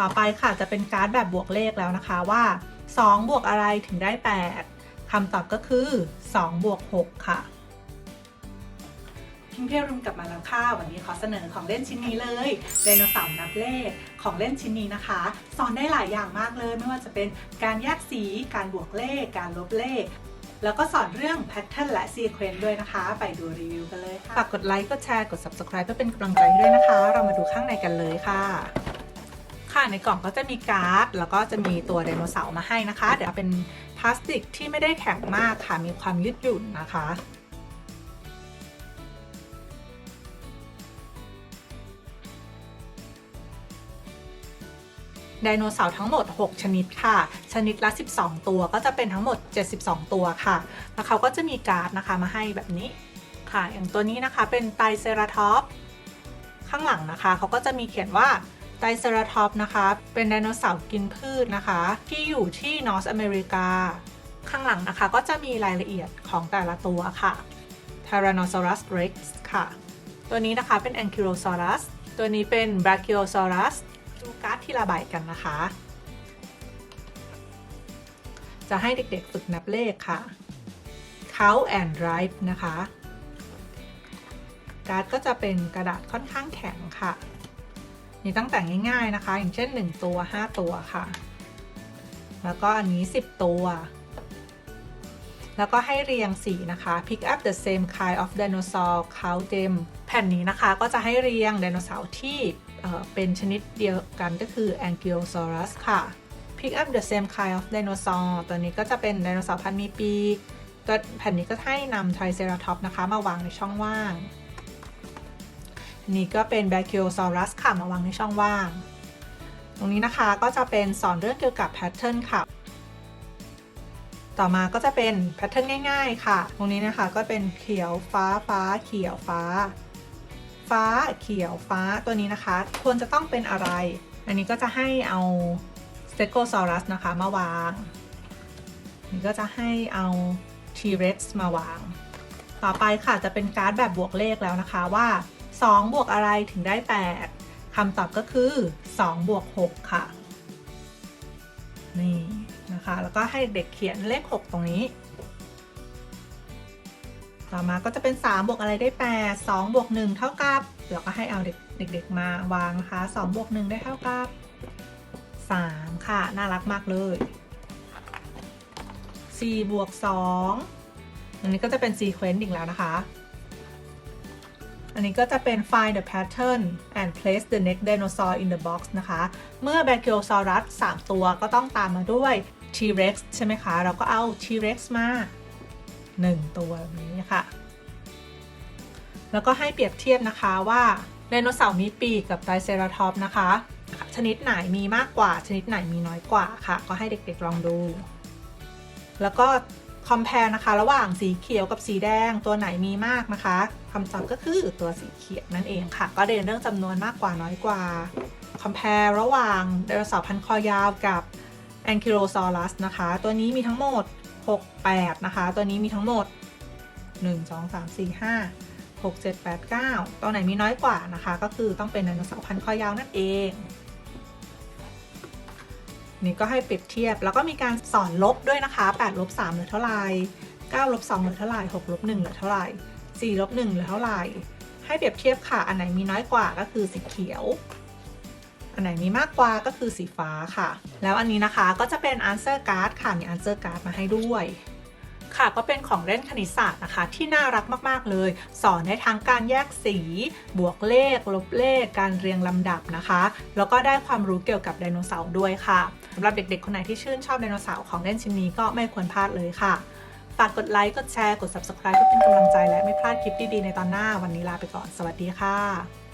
ต่อไปค่ะจะเป็นการ์ดแบบบวกเลขแล้วนะคะว่า 2 บวกอะไรถึงได้ 8คำตอบก็คือ 2 บวก 6 ค่ะพิงเพียรุมกลับมาแล้วค่ะ วันนี้ขอเสนอของเล่นชิ้นนี้เลยไดโนเสาร์นับเลขของเล่นชิ้นนี้นะคะ สอนได้หลายอย่างมากเลย ไม่ว่าจะเป็นการแยกสี การบวกเลข การลบเลข แล้วก็สอนเรื่องแพทเทิร์นและซีเควนต์ด้วยนะคะ ไปดูรีวิวกันเลยค่ะ ฝากกดไลค์ กดแชร์ กด subscribe เพื่อเป็นกำลังใจให้ด้วยนะคะ เรามาดูข้างในกันเลยค่ะค่ะ ในกล่องก็จะมีการ์ด แล้วก็จะมีตัวไดโนเสาร์มาให้นะคะ เดี๋ยวเป็นพลาสติกที่ไม่ได้แข็งมากค่ะ มีความยืดหยุ่นนะคะไดโนเสาร์ทั้งหมด 6 ชนิดค่ะ ชนิดละ 12 ตัวก็จะเป็นทั้งหมด 72 ตัวค่ะ แล้วเขาก็จะมีการ์ดนะคะมาให้แบบนี้ค่ะ อย่างตัวนี้นะคะเป็นไตเซราทอปข้างหลังนะคะ เขาก็จะมีเขียนว่า ไตเซราทอปนะคะ เป็นไดโนเสาร์กินพืชนะคะ ที่อยู่ที่นอร์ทอเมริกา ข้างหลังนะคะก็จะมีรายละเอียดของแต่ละตัวค่ะ Tyrannosaurus Rex ค่ะ ตัวนี้นะคะเป็น Ankylosaurus ตัวนี้เป็น Brachiosaurus ดูการ์ดที่ระบายกันนะคะ จะให้เด็กๆฝึกนับเลขค่ะ Count and Write นะคะ การ์ดก็จะเป็นกระดาษค่อนข้างแข็งค่ะ มีตั้งแต่ง่าย ๆนะคะ อย่างเช่น 1 ตัว 5 ตัวค่ะ แล้วก็อันนี้ 10 ตัว แล้วก็ให้เรียงสีนะคะ pick up the same kind of dinosaur count them แผ่นนี้นะคะก็จะให้เรียงไดโนเสาร์ที่เเป็นชนิดเดียวกันก็คือ Ankylosaurus ค่ะ pick up the same kind of dinosaur ตัวนี้ก็จะเป็นไดโนเสาร์พันมีปีกตัวแผ่นนี้ก็ให้นำ Triceratops นะคะ มาวางในช่องว่าง นี่ก็เป็น Brachiosaurus ค่ะมาวางในช่องว่าง ตรงนี้นะคะก็จะเป็นสอนเรื่องเกี่ยวกับแพทเทิร์นค่ะ ต่อมาก็จะเป็นแพทเทิร์นง่ายๆ ค่ะ ตรงนี้นะคะก็เป็นเขียวฟ้าฟ้า เขียวฟ้า ฟ้าเขียวฟ้าตัวนี้นะคะ ควรจะต้องเป็นอะไร อันนี้ก็จะให้เอา Stegosaurus นะคะมาวาง นี่ก็จะให้เอา T-Rex มาวาง ต่อไปค่ะจะเป็นการ์ดแบบบวกเลขแล้วนะคะว่า 2 บวกอะไรถึงได้ 8คำตอบก็คือ 2 บวก 6 ค่ะ นี่นะคะ แล้วก็ให้เด็กเขียนเลข 6 ตรงนี้ ต่อมาก็จะเป็น 3 บวกอะไรได้ 8 2 บวก 1 เท่ากับ เดี๋ยวก็ให้เอาเด็กเด็กๆมาวางนะคะ2บวก 1 ได้เท่ากับ 3 ค่ะ น่ารักมากเลย4บวก2อันนี้ก็จะเป็น sequence อีกแล้วนะคะ อันนี้ก็จะเป็น find the pattern and place the next dinosaur in the box นะคะ เมื่อ Brachiosaurus 3 ตัวก็ต้องตามมาด้วย T-Rex ใช่ไหมคะ เราก็เอา T-Rex มา 1 ตัวแบบนี้ค่ะ แล้วก็ให้เปรียบเทียบนะคะว่าไดโนเสาร์มีปีกกับไตรเซราทอปนะคะ ชนิดไหนมีมากกว่า ชนิดไหนมีน้อยกว่าค่ะ ก็ให้เด็กๆลองดู แล้วก็ compare นะคะ ระหว่างสีเขียวกับสีแดงตัวไหนมีมากนะคะคำตอบก็คือตัวสีเขียวนั่นเองค่ะ ก็เรียนเรื่องจำนวนมากกว่าน้อยกว่า compare ระหว่างไดโนเสาร์พันคอยาวกับ Ankylosaurus นะคะ ตัวนี้มีทั้งหมด 6 8 นะคะ ตัวนี้มีทั้งหมด 1 2 3 4 5 6 7 8 9 ตัวไหนมีน้อยกว่านะคะ ก็คือต้องเป็นไดโนเสาร์พันคอยาวนั่นเอง นี่ก็ให้เปรียบเทียบ แล้วก็มีการสอนลบด้วยนะคะ8ลบ3เหลือเท่าไหร่9ลบ2เหลือเท่าไหร่6ลบ1เหลือเท่าไหร่4ลบ1เหลือเท่าไหร่ ให้เปรียบเทียบค่ะ อันไหนมีน้อยกว่าก็คือสีเขียว อันไหนมีมากกว่าก็คือสีฟ้าค่ะ แล้วอันนี้นะคะก็จะเป็น answer card ค่ะ มี answer card มาให้ด้วย ค่ะก็เป็นของเล่นคณิตศาสตร์นะคะ ที่น่ารักมากๆเลย สอนได้ทั้งการแยกสี บวกเลข ลบเลข การเรียงลำดับนะคะ แล้วก็ได้ความรู้เกี่ยวกับไดโนเสาร์ด้วยค่ะสำหรับเด็กๆ คนไหนที่ชื่นชอบไดโนเสาร์ของเล่นชิ้นนี้ก็ไม่ควรพลาดเลยค่ะ ฝากกดไลค์ กดแชร์ กด subscribe เพื่อเป็นกำลังใจและไม่พลาดคลิปดีๆในตอนหน้า วันนี้ลาไปก่อน สวัสดีค่ะ